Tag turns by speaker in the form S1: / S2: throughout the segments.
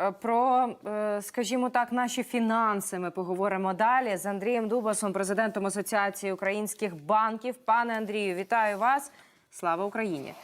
S1: Е, Про, е, скажімо так, наші фінанси ми поговоримо далі з Андрієм Дубасом, президентом Асоціації українських банків. Пане Андрію, вітаю вас! Слава Україні!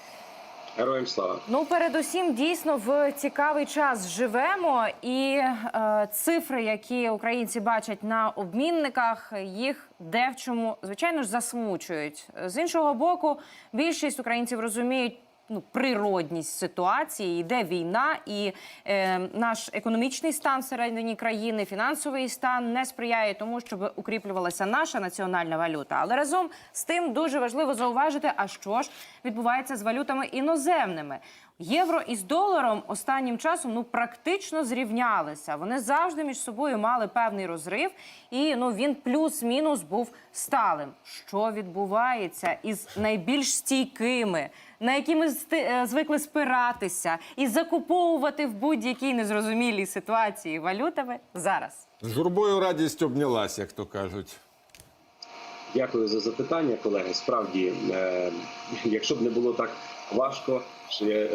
S2: Героям слава.
S1: Ну, передусім, дійсно в цікавий час живемо, і е, цифри, які українці бачать на обмінниках, їх де в чому звичайно ж засмучують. З іншого боку, більшість українців розуміють. Ну, природність ситуації, йде війна, і е, наш економічний стан всередині країни, фінансовий стан не сприяє тому, щоб укріплювалася наша національна валюта. Але разом з тим дуже важливо зауважити, а що ж відбувається з валютами іноземними. Євро із доларом останнім часом ну практично зрівнялися. Вони завжди між собою мали певний розрив, і ну він плюс-мінус був сталим. Що відбувається із найбільш стійкими, на які ми е, звикли спиратися і закуповувати в будь-якій незрозумілій ситуації валютами зараз?
S3: З журбою радість обнялась, як то кажуть.
S2: Дякую за запитання, колеги. Справді, е, якщо б не було так важко,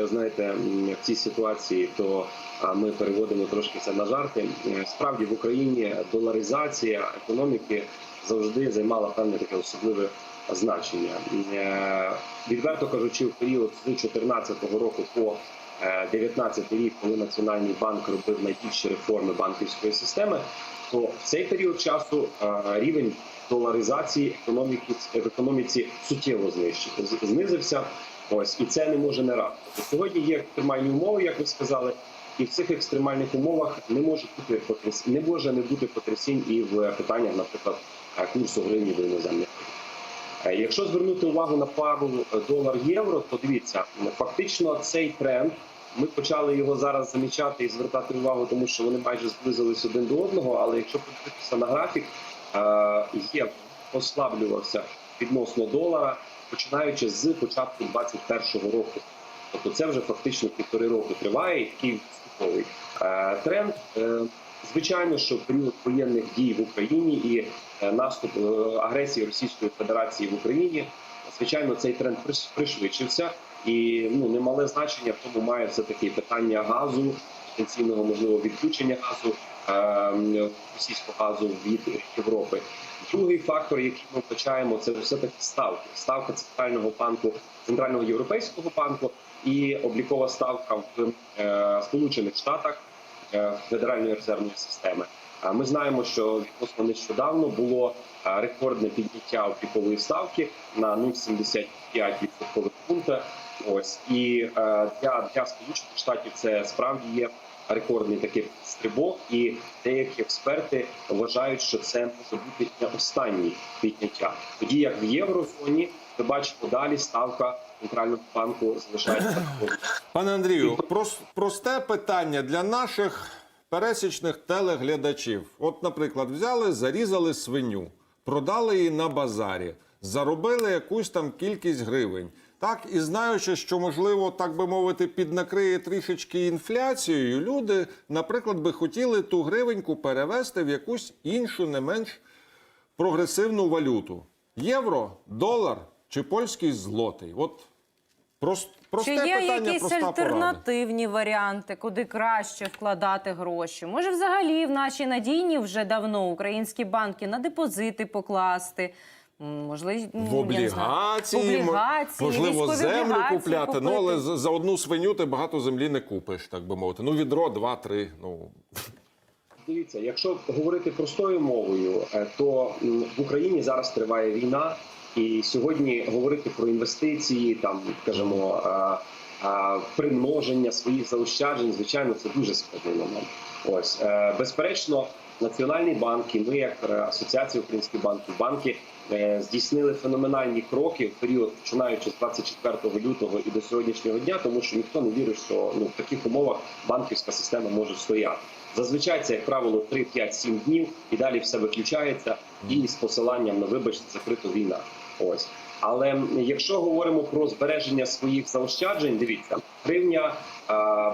S2: знаєте, в цій ситуації, то ми переводимо трошки це на жарти. Е, Справді в Україні доларизація економіки завжди займала певне таке особливе значення. Е, Відверто кажучи, в період з 2014 року по 19 рік, коли Національний банк робив найбільші реформи банківської системи, то в цей період часу е, рівень доларизації економіки в економіці суттєво знизився. Ось і це не може не радити. Сьогодні є екстремальні умови, як ви сказали, і в цих екстремальних умовах не може бути потряс... не може не бути потрясінь і в питаннях, наприклад, курсу гривні до іноземних. Е, Якщо звернути увагу на пару е, долар-євро, то дивіться, фактично цей тренд. Ми почали його зараз замічати і звертати увагу, тому що вони майже зблизились один до одного. Але якщо подивитися на графік, е, євро послаблювався відносно долара, починаючи з початку 2021 року. Тобто це вже фактично півтори роки триває і такий е, тренд. Е, Звичайно, що період воєнних дій в Україні і е, наступ агресії Російської Федерації в Україні, звичайно, цей тренд приш- пришвидшився, і ну немале значення в тому має все таки питання газу, потенційного можливо відключення газу російського газу від Європи. Другий фактор, який ми вбачаємо, це все таки ставки. Ставка центрального банку, центрального європейського банку і облікова ставка в е, Сполучених Штатах е, Федеральної резервної системи. А Ми знаємо, що відносно нещодавно було е, рекордне підняття облікової ставки на 0,75 відсоткових пункта. Ось і для, для сполучених штатів це справді є рекордний такий стрибок, і деякі експерти вважають, що це може бути не останній підняття. Тоді як в єврозоні, ми бачимо далі ставка центрального банку залишається.
S3: Пане Андрію, прос- просте питання для наших пересічних телеглядачів. От, наприклад, взяли, зарізали свиню, продали її на базарі, заробили якусь там кількість гривень. Так, і знаючи, що можливо, так би мовити, піднакриє трішечки інфляцією, люди, наприклад, би хотіли ту гривеньку перевести в якусь іншу, не менш прогресивну валюту: євро, долар чи польський злотий. От прос- просте
S1: Чи є
S3: питання,
S1: якісь
S3: проста порада.
S1: альтернативні варіанти, куди краще вкладати гроші? Може, взагалі в наші надійні вже давно українські банки на депозити покласти? Можливо, ну,
S3: В облігації,
S1: облігації,
S3: можливо, землю
S1: облігації
S3: купляти. Ну, але за, за одну свиню ти багато землі не купиш, так би мовити. Ну, відро, два, три. Ну
S2: Дивіться, якщо говорити простою мовою, е, то в Україні зараз триває війна, і сьогодні говорити про інвестиції, там скажімо, е, е, примноження своїх заощаджень, звичайно, це дуже складний момент. Ось безперечно, національний банк і ми, як е, асоціація українських банків, банки е, здійснили феноменальні кроки в період, починаючи з 24 лютого і до сьогоднішнього дня, тому що ніхто не вірить, що ну в таких умовах банківська система може стояти. Зазвичай це, як правило, 3, 5, 7 днів, і далі все виключається, і з посиланням на вибачте закрита війна. Ось. Але якщо говоримо про збереження своїх заощаджень, дивіться, гривня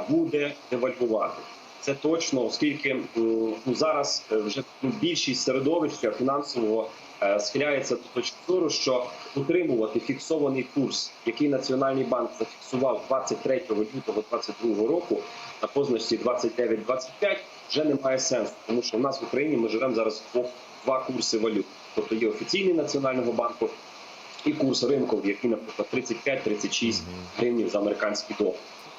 S2: буде девальвувати. Це точно, оскільки ну, зараз е, вже ну, більшість середовища фінансового е, схиляється до точки зору, що утримувати фіксований курс, який Національний банк зафіксував 23 лютого 2022 року на позначці 29-25, вже немає сенсу, тому що в нас в Україні ми живемо зараз двох- два курси валют. Тобто є офіційний національного банку і курс ринковий, який, наприклад, 35-36 гривень за американський долар.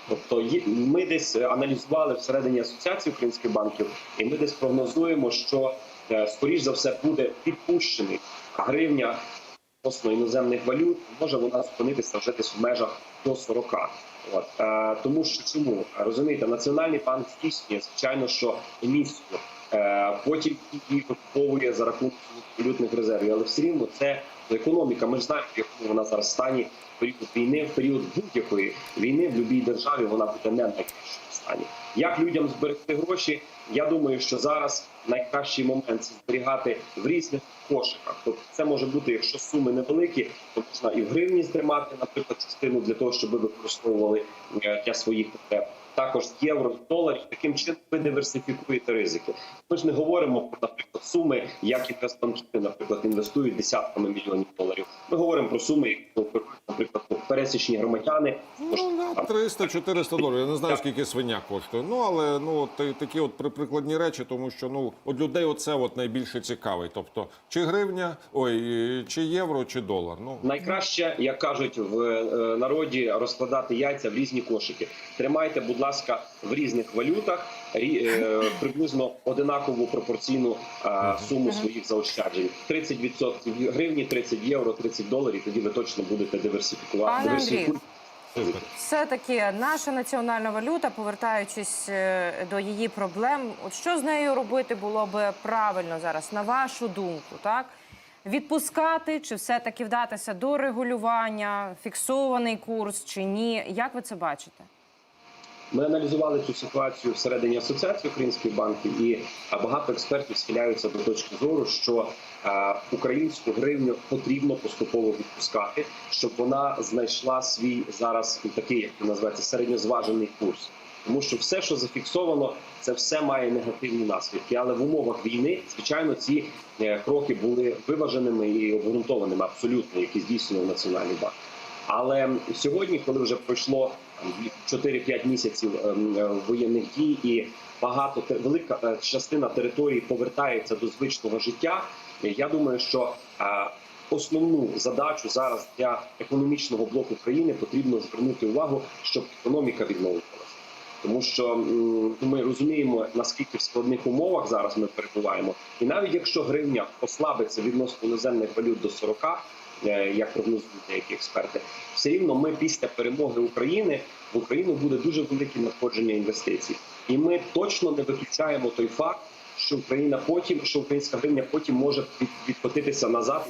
S2: Тобто ми десь е, аналізували всередині асоціації українських банків, і ми десь прогнозуємо, що е, скоріш за все буде підпущений гривня відносно іноземних валют. Може вона зупинитися вже десь в межах до 40. От е, тому що чому розумієте, національний банк здійснює звичайно, що емісію. Е, потім її викуповує за рахунок валютних резервів, але все рівно це економіка. Ми ж знаємо, в якому вона зараз стані в період війни, в період будь-якої війни в будь-якій державі вона буде не в найкращому стані. Як людям зберегти гроші? Я думаю, що зараз найкращий момент це зберігати в різних кошиках. Тобто це може бути, якщо суми невеликі, то можна і в гривні стримати, наприклад, частину для того, щоб використовували е, для своїх потреб. Також євро, доларів. Таким чином ви диверсифікуєте ризики. Ми ж не говоримо про, наприклад, суми, як інвестбанкіри, наприклад, інвестують десятками мільйонів доларів. Ми говоримо про суми, які наприклад, пересічні громадяни.
S3: Ну, на 300-400 доларів. Я не знаю, скільки свиня коштує. Ну, але ну, такі от прикладні речі, тому що ну, от людей оце от найбільше цікавить. Тобто, чи гривня, ой, чи євро, чи долар. Ну,
S2: Найкраще, як кажуть в е, народі, розкладати яйця в різні кошики. Тримайте, будь ласка, в різних валютах е, приблизно одинакову пропорційну суму своїх заощаджень. 30% гривні, 30 євро, 30 доларів. Тоді ви точно будете диверсифікувати.
S3: Супер.
S1: Все-таки наша національна валюта, повертаючись е, до її проблем, от що з нею робити було би правильно зараз, на вашу думку, так? Відпускати чи все-таки вдатися до регулювання, фіксований курс чи ні? Як ви це бачите?
S2: Ми аналізували цю ситуацію всередині асоціації українських банків, і багато експертів схиляються до точки зору, що українську гривню потрібно поступово відпускати, щоб вона знайшла свій зараз такий, як називається, середньозважений курс. Тому що все, що зафіксовано, це все має негативні наслідки. Але в умовах війни, звичайно, ці е, кроки були виваженими і обґрунтованими абсолютно, які здійснював національний банк. Але сьогодні, коли вже пройшло 4-5 місяців ем, е, воєнних дій, і багато велика е, частина території повертається до звичного життя, я думаю, що е, основну задачу зараз для економічного блоку країни потрібно звернути увагу, щоб економіка відновлювалася. Тому що ми розуміємо наскільки в складних умовах зараз ми перебуваємо, і навіть якщо гривня послабиться відносно іноземних валют до 40, е, як прогнозують деякі експерти, все рівно ми після перемоги України в Україну буде дуже велике надходження інвестицій, і ми точно не виключаємо той факт, що Україна потім, що українська гривня потім може відкотитися назад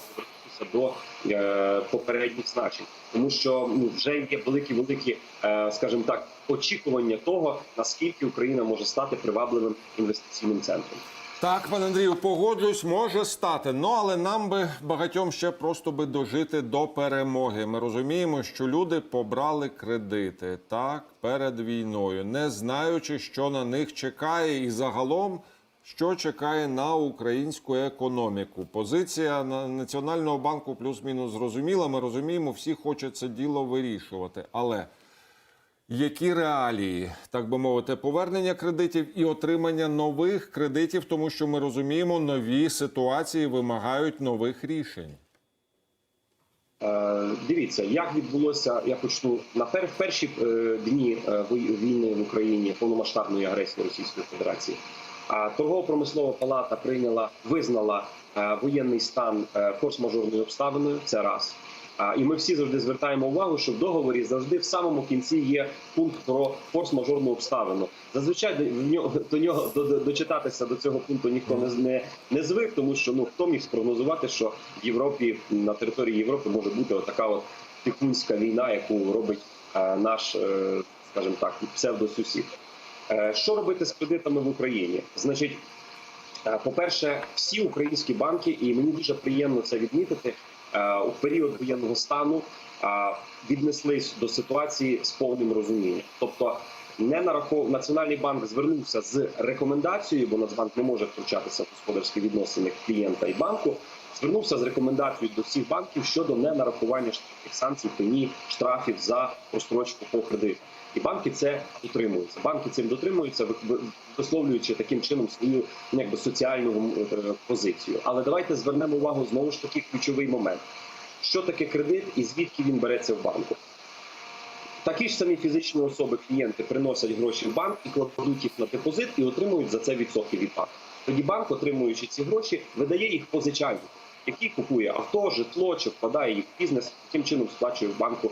S2: і до е, попередніх значень, тому що ну вже є великі великі, е, скажімо так, очікування того, наскільки Україна може стати привабливим інвестиційним центром.
S3: Так, пане Андрію, погоджуюсь, може стати. Ну але нам би багатьом ще просто би дожити до перемоги. Ми розуміємо, що люди побрали кредити так перед війною, не знаючи, що на них чекає, і загалом. Що чекає на українську економіку? Позиція на- Національного банку плюс-мінус зрозуміла. Ми розуміємо, всі хочуть це діло вирішувати. Але які реалії, так би мовити, повернення кредитів і отримання нових кредитів, тому що ми розуміємо, нові ситуації вимагають нових рішень.
S2: Е, Дивіться, як відбулося. Я почну на пер, перші е, дні е, війни в Україні повномасштабної агресії Російської Федерації. А торгово-промислова палата прийняла, визнала воєнний стан форс-мажорною обставиною. Це раз. І ми всі завжди звертаємо увагу, що в договорі завжди в самому кінці є пункт про форс-мажорну обставину. Зазвичай в нього до нього до, до- дочитатися до цього пункту ніхто не, не, звик, тому що ну хто міг спрогнозувати, що в Європі на території Європи може бути отака от тихунська війна, яку робить е, наш, е, скажімо так, псевдосусід. Е, що робити з кредитами в Україні? Значить, По-перше, всі українські банки, і мені дуже приємно це відмітити, у період воєнного стану е, віднеслись до ситуації з повним розумінням. Тобто, не нарахов... Національний банк звернувся з рекомендацією, бо Нацбанк не може втручатися в господарські відносини клієнта і банку. Звернувся з рекомендацією до всіх банків щодо ненарахування санкцій, пені, штрафів за прострочку по кредиту. І банки це дотримуються. Банки цим дотримуються, висловлюючи таким чином свою ну, якби соціальну е, позицію. Але давайте звернемо увагу знову ж таки ключовий момент: що таке кредит і звідки він береться в банку. Такі ж самі фізичні особи, клієнти приносять гроші в банк і кладуть їх на депозит і отримують за це відсотки від банку. Тоді банк, отримуючи ці гроші, видає їх позичальнику, який купує авто, житло чи вкладає їх в бізнес, таким чином сплачує в банку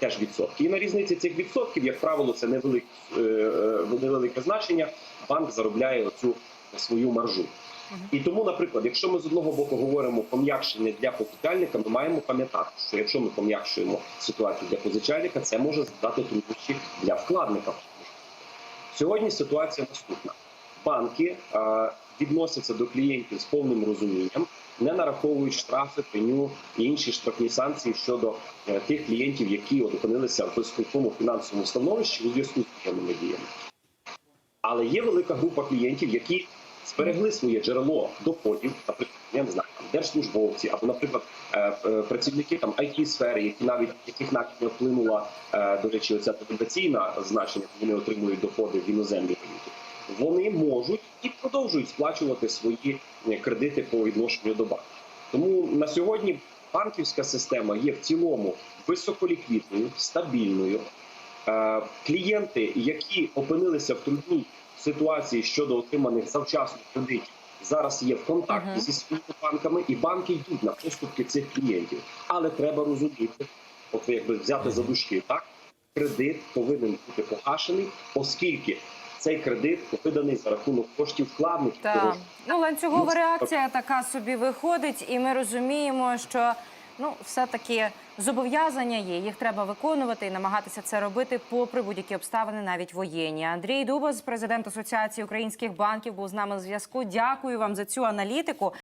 S2: теж відсотки. І на різниці цих відсотків, як правило, це невелике, е, е, невелике значення. Банк заробляє оцю свою маржу. І тому, наприклад, якщо ми з одного боку говоримо пом'якшення для позичальника, ми маємо пам'ятати, що якщо ми пом'якшуємо ситуацію для позичальника, це може здати труднощі для вкладника. Сьогодні ситуація наступна: банки е, відносяться до клієнтів з повним розумінням, не нараховують штрафи, пеню і інші штрафні санкції щодо е, тих клієнтів, які опинилися в безконтрольному фінансовому становищі у зв'язку з воєнними діями. Але є велика група клієнтів, які зберегли своє джерело доходів, наприклад, я не знаю, держслужбовці або, наприклад, е, е, працівники там it сфери, які навіть яких навіть не вплинула до речі, оця тенденційна значення, вони отримують доходи в іноземній валюті. Вони можуть і продовжують сплачувати свої е, кредити по відношенню до банку. Тому на сьогодні банківська система є в цілому високоліквідною, стабільною. Е, клієнти, які опинилися в трудній ситуації щодо отриманих завчасно кредитів, зараз є в контакті
S1: Мгм.
S2: зі своїми банками, і банки йдуть на поступки цих клієнтів. Але треба розуміти, от якби взяти за дужки, так кредит повинен бути погашений, оскільки цей кредит виданий за рахунок коштів вкладників.
S1: Так. Ну, ланцюгова
S2: Ну,
S1: реакція така собі виходить, і ми розуміємо, що ну, все-таки зобов'язання є. Їх треба виконувати і намагатися це робити попри будь-які обставини, навіть воєнні. Андрій Дубас, президент Асоціації українських банків, був з нами на зв'язку. Дякую вам за цю аналітику.